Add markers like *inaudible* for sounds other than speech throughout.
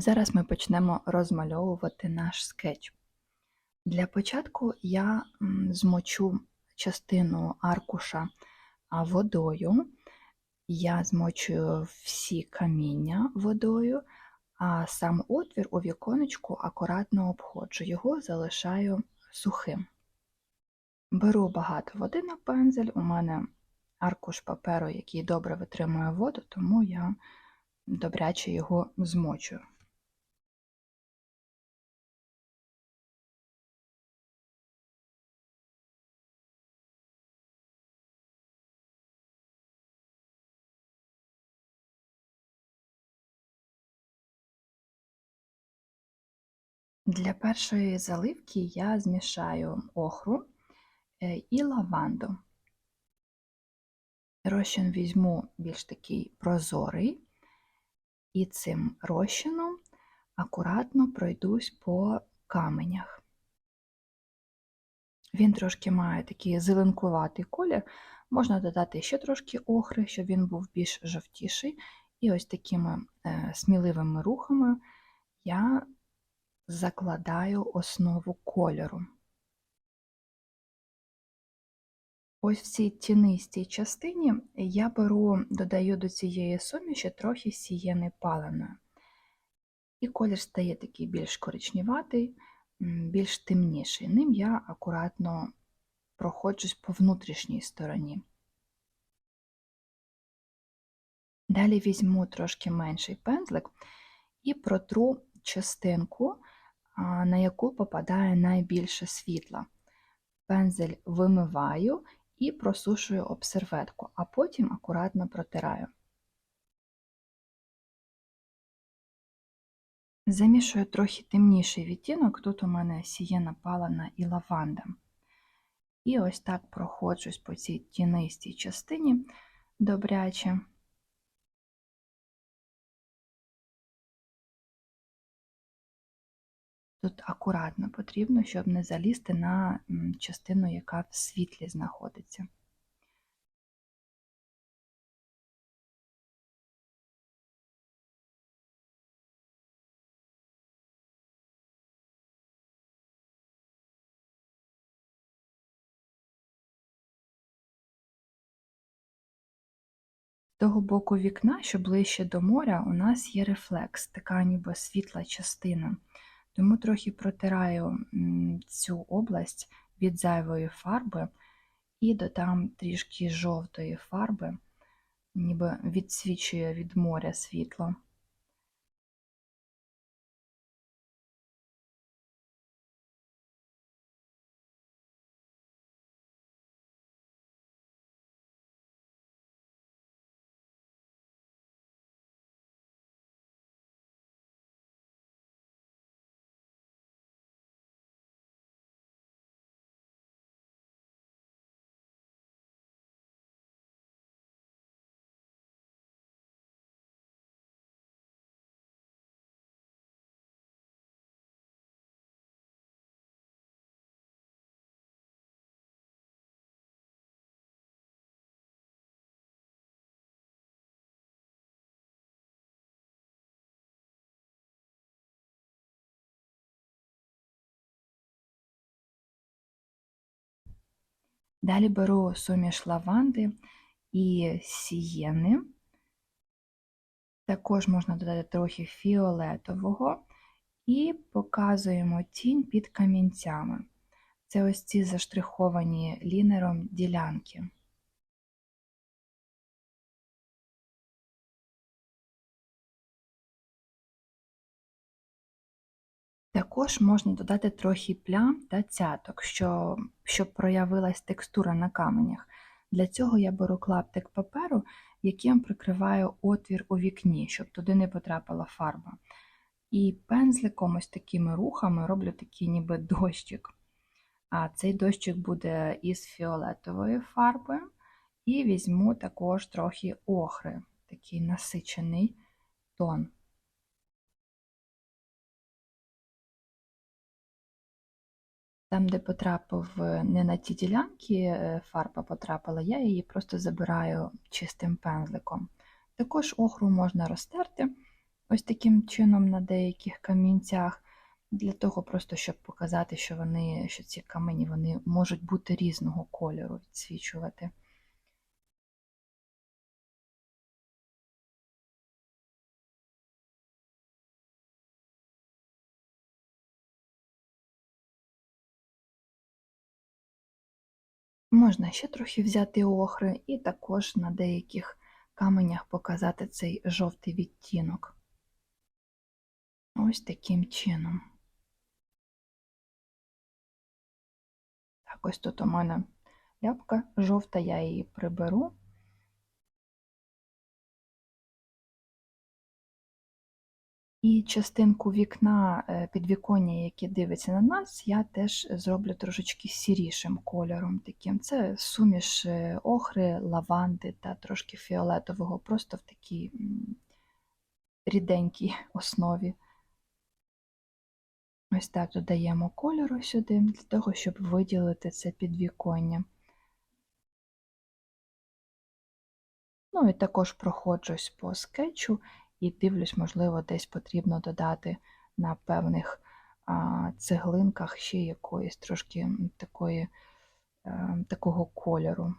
зараз ми почнемо розмальовувати наш скетч. Для початку я змочу частину аркуша водою, я змочую всі каміння водою, а сам отвір у віконечку акуратно обходжу, його залишаю сухим. Беру багато води на пензель, у мене аркуш паперу, який добре витримує воду, тому я добряче його змочую. Для першої заливки я змішаю охру е, і лаванду. Розчин візьму більш такий прозорий, і цим розчином акуратно пройдусь по каменях. Він трошки має такий зеленкуватий колір, можна додати ще трошки охри, щоб він був більш жовтіший. І ось такими е, сміливими рухами я закладаю основу кольору. Ось в цій тінистій частині я беру, додаю до цієї суміші трохи сієни паленої. І колір стає такий більш коричневатий, більш темніший. Ним я акуратно проходжусь по внутрішній стороні. Далі візьму трошки менший пензлик і протру частинку, на яку попадає найбільше світла. Пензель вимиваю і просушую об серветку, а потім акуратно протираю. Замішую трохи темніший відтінок, тут у мене сієна палана і лаванда. І ось так проходжусь по цій тінистій частині добряче. Тут акуратно потрібно, щоб не залізти на частину, яка в світлі знаходиться. З того боку вікна, що ближче до моря, у нас є рефлекс, така ніби світла частина. Тому трохи протираю цю область від зайвої фарби і додам трішки жовтої фарби, ніби відсвічує від моря світло. Далі беру суміш лаванди і сієни. Також можна додати трохи фіолетового і показуємо тінь під камінцями. Це ось ці заштриховані лінером ділянки. Також можна додати трохи плям та цяток, щоб, щоб проявилась текстура на каменях. Для цього я беру клаптик паперу, яким прикриваю отвір у вікні, щоб туди не потрапила фарба. І пензликом ось такими рухами роблю такий ніби дощик. А цей дощик буде із фіолетової фарби, і візьму також трохи охри, такий насичений тон. Там, де потрапив е, не на ті ділянки, е, фарба потрапила, я її просто забираю чистим пензликом. Також охру можна розтерти, ось таким чином на деяких камінцях, для того просто, щоб показати, що вони, що ці камені вони можуть бути різного кольору відсвічувати. Можна ще трохи взяти охри і також на деяких каменях показати цей жовтий відтінок. Ось таким чином. Так, ось тут у мене ляпка жовта, я її приберу. І частинку вікна е, підвіконня, яке дивиться на нас, я теж зроблю трошечки сірішим кольором. таким. Це суміш е, охри, лаванди та трошки фіолетового, просто в такій ріденькій основі. Ось так додаємо кольору сюди, для того, щоб виділити це підвіконня. Ну і також проходжусь по скетчу і дивлюсь, можливо, десь потрібно додати на певних а, цеглинках ще якоїсь трошки такої, а, е, такого кольору.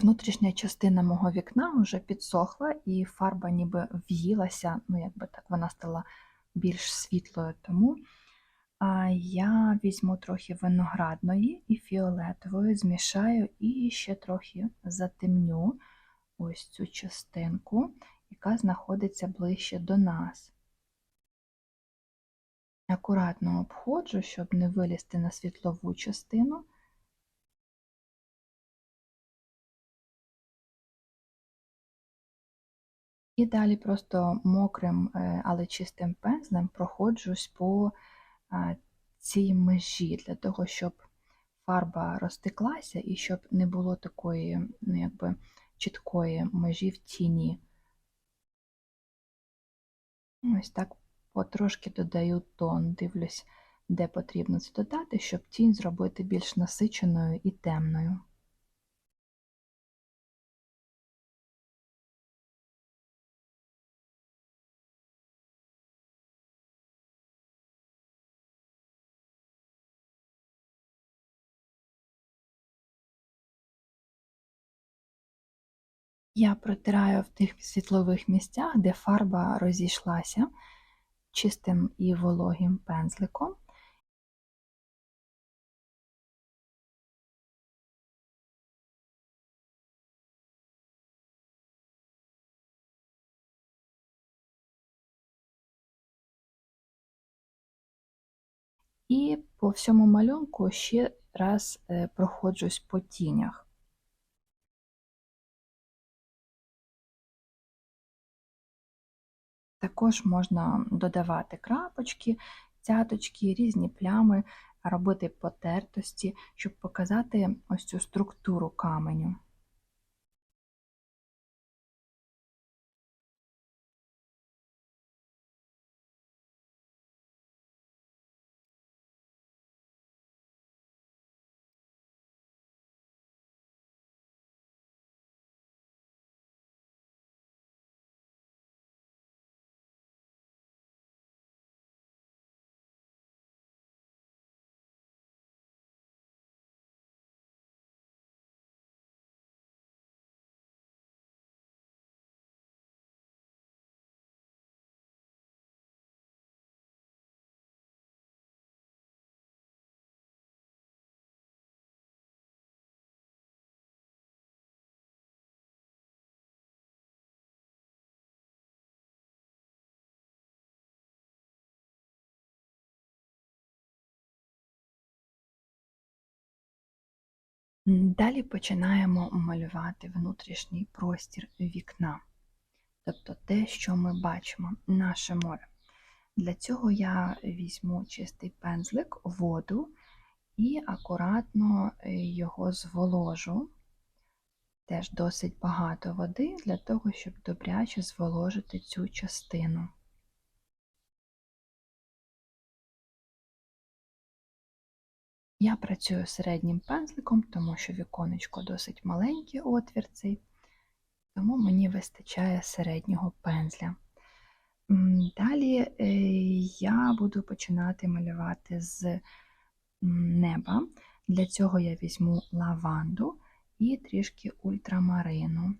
Внутрішня частина мого вікна вже підсохла, і фарба ніби в'їлася, ну, якби так, вона стала більш світлою. Тому я візьму трохи виноградної і фіолетової, змішаю і ще трохи затемню ось цю частинку, яка знаходиться ближче до нас. Акуратно обходжу, щоб не вилізти на світлову частину. І далі просто мокрим, е, але чистим пензлем проходжусь по цій межі для того, щоб фарба розтеклася і щоб не було такої ну, якби, чіткої межі в тіні. Ось так потрошки додаю тон, дивлюсь, де потрібно це додати, щоб тінь зробити більш насиченою і темною. Я протираю в тих світлових місцях, де фарба розійшлася чистим і вологим пензликом. І по всьому малюнку ще раз е, проходжусь по тінях. Також можна додавати крапочки, цяточки, різні плями, робити потертості, щоб показати ось цю структуру каменю. Далі починаємо малювати внутрішній простір вікна, тобто те, що ми бачимо, наше море. Для цього я візьму чистий пензлик, воду і акуратно е, його зволожу теж досить багато води для того, щоб добряче зволожити цю частину. Я працюю середнім пензликом, тому що віконечко досить маленький отвір цей, тому мені вистачає середнього пензля. Далі е, я буду починати малювати з неба. Для цього я візьму лаванду і трішки ультрамарину.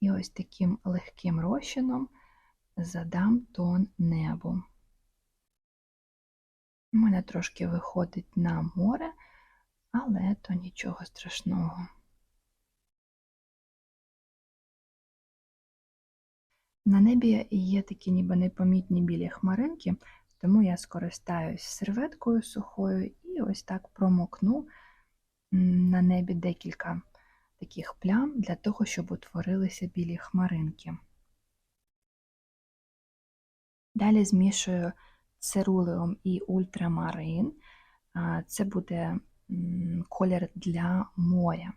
І ось таким легким розчином задам тон небу. У мене трошки виходить на море, але то нічого страшного. На небі є такі ніби непомітні білі хмаринки, тому я скористаюсь серветкою сухою і ось так промокну на небі декілька таких плям для того, щоб утворилися білі хмаринки. Далі змішую церулеум і ультрамарин. Це буде колір для моря.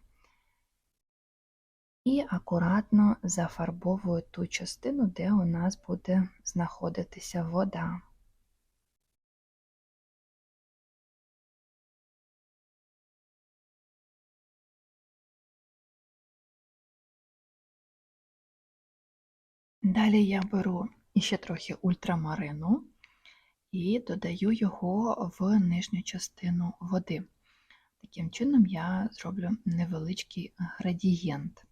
І акуратно зафарбовую ту частину, де у нас буде знаходитися вода. Далі я беру ще трохи ультрамарину і додаю його в нижню частину води. Таким чином я зроблю невеличкий градієнт.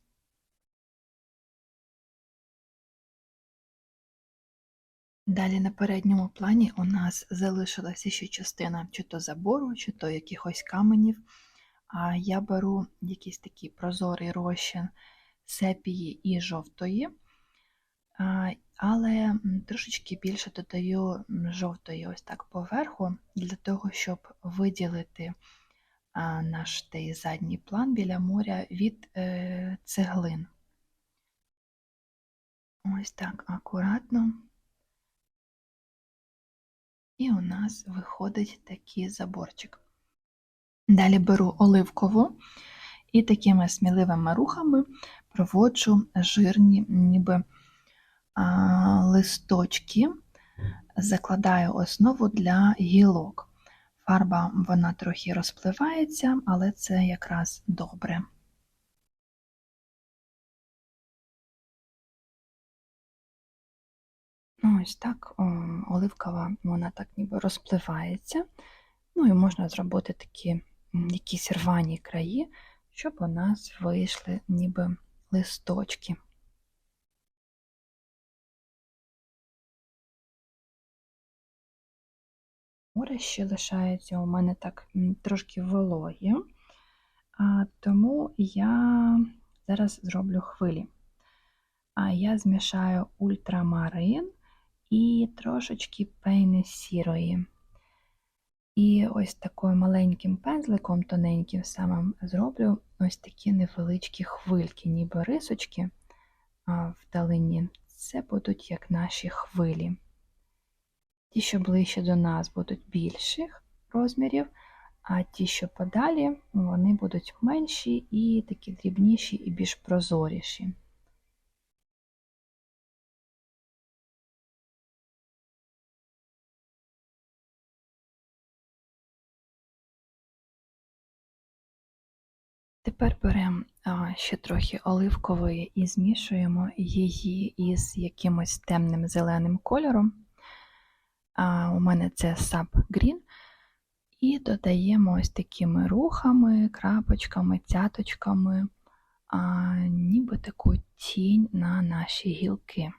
Далі на передньому плані у нас залишилася ще частина чи то забору, чи то якихось каменів. А я беру якийсь такий прозорий розчин сепії і жовтої, але трошечки більше додаю жовтої ось так поверху, для того, щоб виділити наш той задній план біля моря від е, цеглин. Ось так акуратно. І у нас виходить такий заборчик. Далі беру оливкову і такими сміливими рухами проводжу жирні ніби листочки, закладаю основу для гілок. Фарба вона трохи розпливається, але це якраз добре. Ну, ось так оливкова, вона так ніби розпливається. Ну і можна зробити такі якісь рвані краї, щоб у нас вийшли ніби листочки. Море ще лишається у мене так трошки вологі, тому я зараз зроблю хвилі. А я змішаю ультрамарин і трошечки пейни сірої. І ось таким маленьким пензликом, тоненьким самим, зроблю ось такі невеличкі хвильки, ніби рисочки вдалині. Це будуть як наші хвилі. Ті, що ближче до нас, будуть більших розмірів, а ті, що подалі, вони будуть менші і такі дрібніші і більш прозоріші. Тепер беремо ще трохи оливкової і змішуємо її із якимось темним зеленим кольором. У мене це Sub Green. І додаємо ось такими рухами, крапочками, цяточками, ніби таку тінь на наші гілки.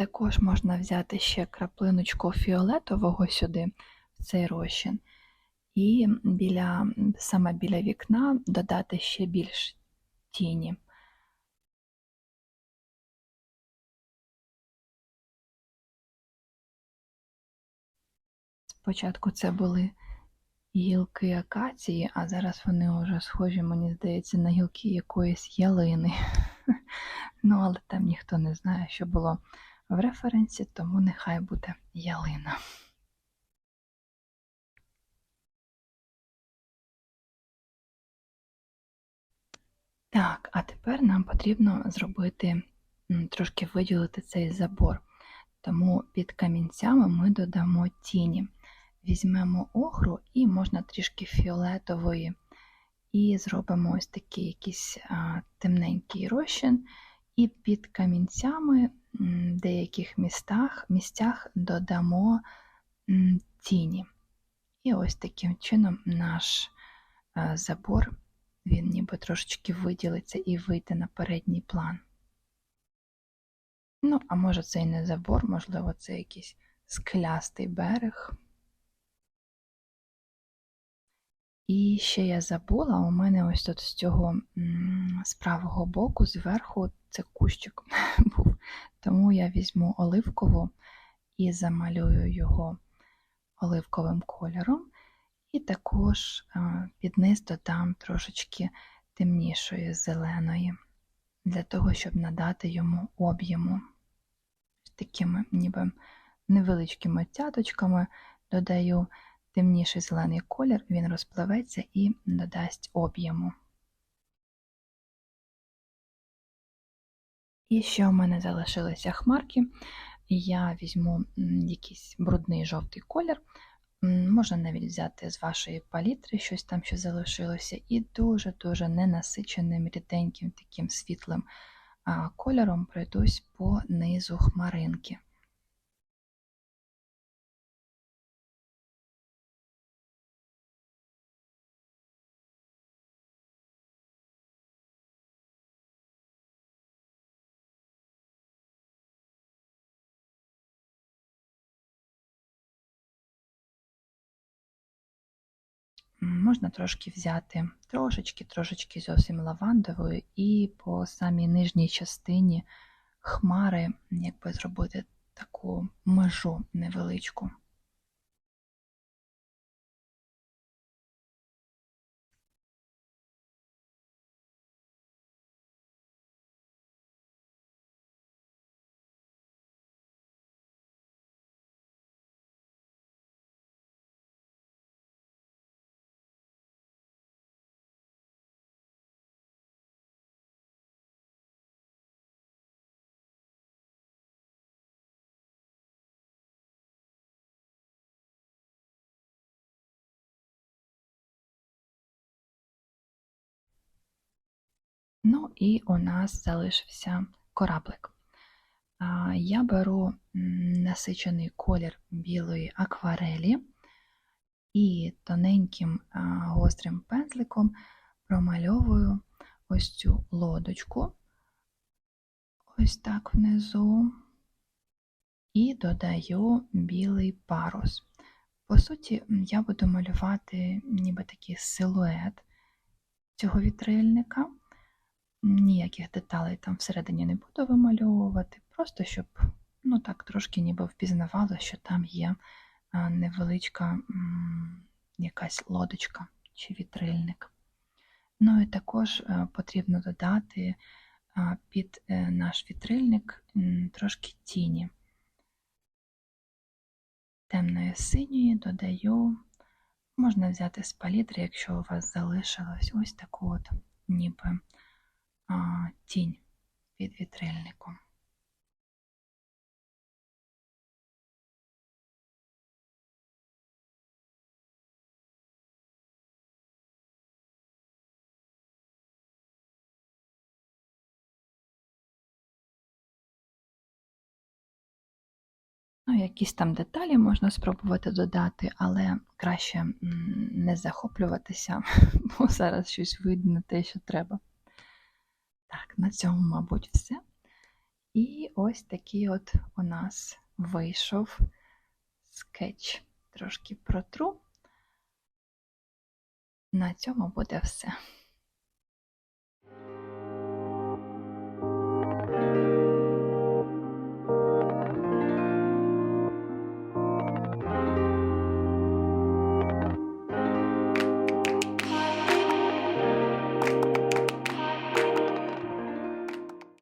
Також можна взяти ще краплиночку фіолетового сюди, в цей розчин, і біля, саме біля вікна додати ще більш тіні. Спочатку це були гілки акації, а зараз вони вже схожі, мені здається, на гілки якоїсь ялини. *laughs* Ну, але там ніхто не знає, що було в референсі, тому нехай буде ялина. Так, а тепер нам потрібно зробити трошки виділити цей забор. Тому під камінцями ми додамо тіні. Візьмемо охру і можна трішки фіолетової, і зробимо ось такий якийсь а, темненький розчин, і під камінцями деяких містах, місцях додамо тіні. І ось таким чином наш забор, він ніби трошечки виділиться і вийде на передній план. Ну, а може це і не забор, можливо, це якийсь склястий берег. І ще я забула, у мене ось тут з цього з правого боку, зверху, це кущик *laughs* був. Тому я візьму оливкову і замалюю його оливковим кольором. І також під низ додам трошечки темнішої зеленої, для того, щоб надати йому об'єму. Такими ніби невеличкими цяточками додаю темніший зелений колір, він розпливеться і додасть об'єму. І ще у мене залишилися хмарки, я візьму якийсь брудний жовтий колір, можна навіть взяти з вашої палітри щось там, що залишилося, і дуже-дуже ненасиченим, ріденьким таким світлим кольором пройдусь по низу хмаринки. Можна трошки взяти трошечки-трошечки зовсім лавандової і по самій нижній частині хмари, якби зробити таку межу невеличку. Ну і у нас залишився кораблик. Я беру насичений колір білої акварелі і тоненьким гострим пензликом промальовую ось цю лодочку, ось так внизу, і додаю білий парус. По суті, я буду малювати ніби такий силует цього вітрильника. Ніяких деталей там всередині не буду вимальовувати, просто щоб ну так трошки ніби впізнавали, що там є невеличка якась лодочка чи вітрильник. Ну і також е, потрібно додати під е, наш вітрильник трошки тіні. Темної синьої додаю, можна взяти з палітри, якщо у вас залишилось ось таку от ніби тінь під вітрильником. Ну, якісь там деталі можна спробувати додати, але краще не захоплюватися, *laughs* бо зараз щось видно те, що треба. Так, на цьому, мабуть, все. І ось такий от у нас вийшов скетч. Трошки протру. На цьому буде все.